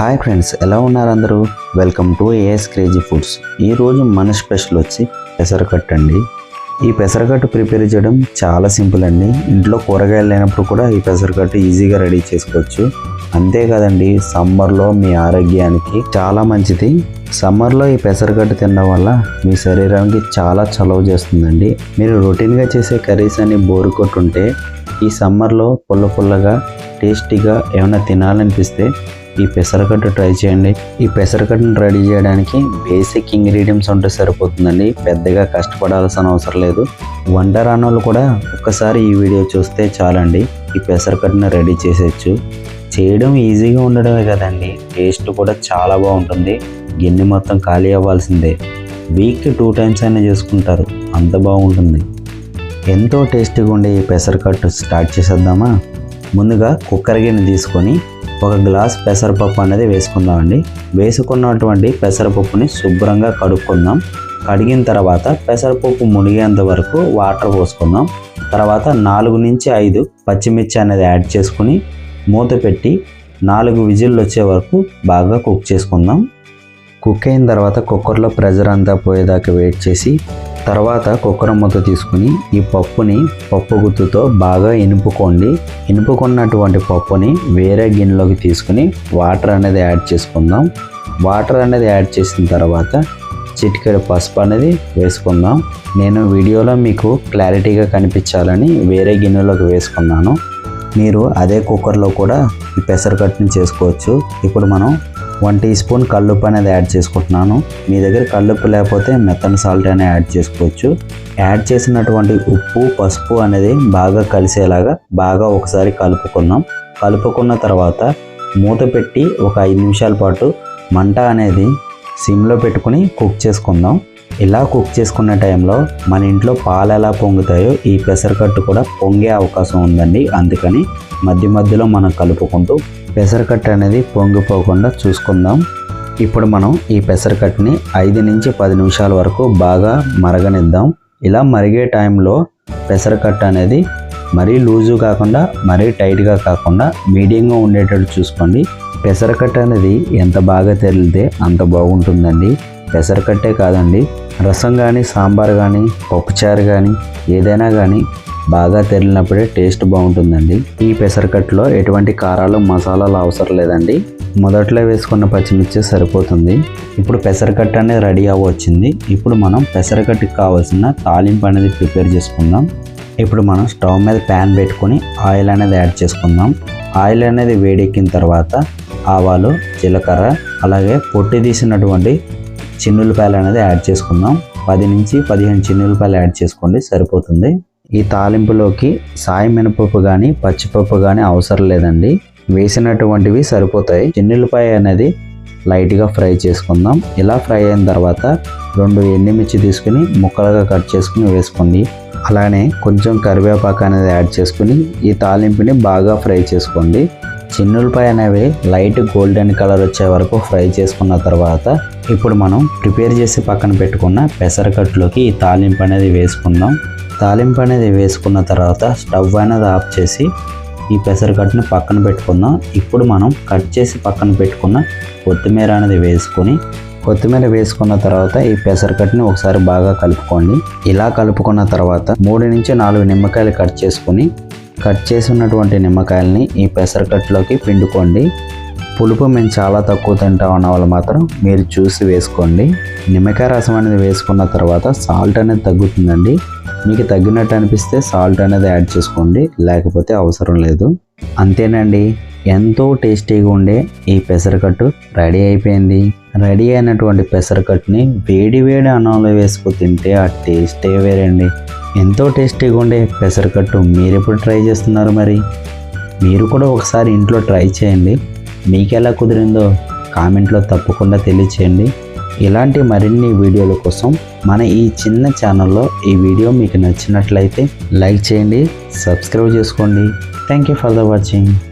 Hi friends ఎలా ఉన్నారు అందరూ? Welcome to AS crazy foods ఈరోజు మన స్పెషల్ వచ్చి పెసరకట్టు అండి. ఈ పెసరకట్టు ప్రిపేర్ చేయడం చాలా సింపుల్ అండి. ఇంట్లో కూరగాయలు లేనప్పుడు కూడా ఈ పెసరకట్టు ఈజీగా రెడీ చేసుకోవచ్చు. అంతేకాదండి సమ్మర్లో మీ ఆరోగ్యానికి చాలా మంచిది. సమ్మర్లో ఈ పెసరకట్టు తినడం వల్ల మీ శరీరానికి చాలా చలవ చేస్తుందండి. మీరు రొటీన్గా చేసే కర్రీస్ అని బోరు కొట్టుంటే ఈ సమ్మర్లో పుల్ల పుల్లగా టేస్టీగా ఏమైనా తినాలనిపిస్తే ఈ పెసరకట్టు ట్రై చేయండి. ఈ పెసరకట్టును రెడీ చేయడానికి బేసిక్ ఇంగ్రీడియంట్స్ ఉంటే సరిపోతుందండి. పెద్దగా కష్టపడాల్సిన అవసరం లేదు. వంట రానోళ్ళు కూడా ఒక్కసారి ఈ వీడియో చూస్తే చాలండి. ఈ పెసరకట్టును రెడీ చేసేయచ్చు. చేయడం ఈజీగా ఉండడమే కదండి. టేస్ట్ కూడా చాలా బాగుంటుంది. గిన్నె మొత్తం ఖాళీ అవ్వాల్సిందే. వీక్కి టూ టైమ్స్ అయినా చేసుకుంటారు. అంత బాగుంటుంది. ఎంతో టేస్టీగా ఉండే ఈ పెసరకట్టు స్టార్ట్ చేసేద్దామా? ముందుగా కుక్కర్ గిన్నె తీసుకొని ఒక గ్లాస్ పెసరపప్పు అనేది వేసుకుందామండి. వేసుకున్నటువంటి పెసరపప్పుని శుభ్రంగా కడుక్కుందాం. కడిగిన తర్వాత పెసరపప్పు మునిగేంత వరకు వాటర్ పోసుకుందాం. తర్వాత నాలుగు నుంచి ఐదు పచ్చిమిర్చి అనేది యాడ్ చేసుకుని మూత పెట్టి నాలుగు విజిల్లు వచ్చే వరకు బాగా కుక్ చేసుకుందాం. కుక్ అయిన తర్వాత కుక్కర్లో ప్రెజర్ అంతా పోయేదాకా వెయిట్ చేసి తర్వాత కుక్కర్ మూత తీసుకుని ఈ పప్పుని పప్పు గుత్తుతో బాగా ఇనుపుకోండి ఇనుపుకున్నటువంటి పప్పుని వేరే గిన్నెలోకి తీసుకుని వాటర్ అనేది యాడ్ చేసుకుందాం. వాటర్ అనేది యాడ్ చేసిన తర్వాత చిటికెడు పసుపు అనేది వేసుకుందాం. నేను వీడియోలో మీకు క్లారిటీగా కనిపించాలని వేరే గిన్నెలోకి వేసుకున్నాను. మీరు అదే కుక్కర్లో కూడా ఈ పెసరకట్టుని చేసుకోవచ్చు. ఇప్పుడు మనం వన్ టీ స్పూన్ కల్లుప్పు అనేది యాడ్ చేసుకుంటున్నాను. మీ దగ్గర కల్లుప్పు లేకపోతే మెత్తన్ సాల్ట్ అనేది యాడ్ చేసుకోవచ్చు. యాడ్ చేసినటువంటి ఉప్పు పసుపు అనేది బాగా కలిసేలాగా బాగా ఒకసారి కలుపుకున్నాం కలుపుకున్న తర్వాత మూత పెట్టి ఒక ఐదు నిమిషాల పాటు మంట అనేది సిమ్లో పెట్టుకుని కుక్ చేసుకుందాం. ఇలా కుక్ చేసుకునే టైంలో మన ఇంట్లో పాలు ఎలా పొంగుతాయో ఈ పెసరకట్టు కూడా పొంగే అవకాశం ఉందండి. అందుకని మధ్య మధ్యలో మనం కలుపుకుంటూ పెసరకట్టు అనేది పొంగిపోకుండా చూసుకుందాం. ఇప్పుడు మనం ఈ పెసరకట్టుని ఐదు నుంచి పది నిమిషాల వరకు బాగా మరగనిద్దాం. ఇలా మరిగే టైంలో పెసరకట్టు అనేది మరీ లూజు కాకుండా మరీ టైట్గా కాకుండా మీడియంగా ఉండేటట్టు చూసుకోండి. పెసరకట్ట అనేది ఎంత బాగా తెరిలితే అంత బాగుంటుందండి. పెసరకట్టే కాదండి రసం కానీ సాంబార్ కానీ పప్పుచారు కానీ ఏదైనా కానీ బాగా తెరిలినప్పుడే టేస్ట్ బాగుంటుందండి. ఈ పెసరకట్టులో ఎటువంటి కారాలు మసాలాలు అవసరం లేదండి. మొదట్లో వేసుకున్న పచ్చిమిర్చి సరిపోతుంది. ఇప్పుడు పెసరకట్ట అనేది రెడీ అవ్వచ్చింది. ఇప్పుడు మనం పెసరకట్టుకి కావాల్సిన తాలింపు అనేది ప్రిపేర్ చేసుకుందాం. ఇప్పుడు మనం స్టవ్ మీద ప్యాన్ పెట్టుకొని ఆయిల్ అనేది యాడ్ చేసుకుందాం. ఆయిల్ అనేది వేడెక్కిన తర్వాత ఆవాలు జీలకర్ర అలాగే పొట్టి తీసినటువంటి చిన్నులపాయలు అనేది యాడ్ చేసుకుందాం. పది నుంచి పదిహేను చిన్నులపాయలు యాడ్ చేసుకోండి సరిపోతుంది. ఈ తాలింపులోకి సాయి మినపప్పు కానీ పచ్చిపప్పు కానీ అవసరం లేదండి. వేసినటువంటివి సరిపోతాయి. చిన్నులపాయ అనేది లైట్గా ఫ్రై చేసుకుందాం. ఇలా ఫ్రై అయిన తర్వాత రెండు ఎండుమిర్చి తీసుకుని ముక్కలుగా కట్ చేసుకుని వేసుకోండి. అలానే కొంచెం కరివేపాకు అనేది యాడ్ చేసుకుని ఈ తాలింపుని బాగా ఫ్రై చేసుకోండి. చిన్నులపై అనేవి లైట్ గోల్డెన్ కలర్ వచ్చే వరకు ఫ్రై చేసుకున్న తర్వాత ఇప్పుడు మనం ప్రిపేర్ చేసి పక్కన పెట్టుకున్న పెసరకట్టులోకి ఈ తాలింపు అనేది వేసుకుందాం. తాలింపు అనేది వేసుకున్న తర్వాత స్టవ్ అనేది ఆఫ్ చేసి ఈ పెసరకట్టుని పక్కన పెట్టుకుందాం. ఇప్పుడు మనం కట్ చేసి పక్కన పెట్టుకున్న కొత్తిమీర అనేది వేసుకొని కొత్తిమీర వేసుకున్న తర్వాత ఈ పెసరకట్టుని ఒకసారి బాగా కలుపుకోండి. ఇలా కలుపుకున్న తర్వాత మూడు నుంచి నాలుగు నిమ్మకాయలు కట్ చేసుకుని కట్ చేసినటువంటి నిమ్మకాయలని ఈ పెసరకట్టులోకి పిండుకోండి. పులుపు మేము చాలా తక్కువ తింటాం అన్న వాళ్ళు మాత్రం మీరు చూసి వేసుకోండి. నిమ్మకాయ రసం అనేది వేసుకున్న తర్వాత సాల్ట్ అనేది తగ్గుతుందండి. మీకు తగ్గినట్టు అనిపిస్తే సాల్ట్ అనేది యాడ్ చేసుకోండి. లేకపోతే అవసరం లేదు. అంతేనండి. ఎంతో టేస్టీగా ఉండే ఈ పెసరకట్టు రెడీ అయిపోయింది. రెడీ అయినటువంటి పెసరకట్టుని వేడి వేడి అన్నంలో వేసుకు తింటే ఆ టేస్టే వేరండి. ఎంతో టేస్టీగా ఉండే పెసరకట్టు మీరు ఎప్పుడు ట్రై చేస్తున్నారు మరి? మీరు కూడా ఒకసారి ఇంట్లో ట్రై చేయండి. మీకు ఎలా కుదిరిందో కామెంట్లో తప్పకుండా తెలియచేయండి. ఇలాంటి మరిన్ని వీడియోల కోసం మన ఈ చిన్న ఛానల్లో ఈ వీడియో మీకు నచ్చినట్లయితే లైక్ చేయండి సబ్స్క్రైబ్ చేసుకోండి. Thank you for the watching.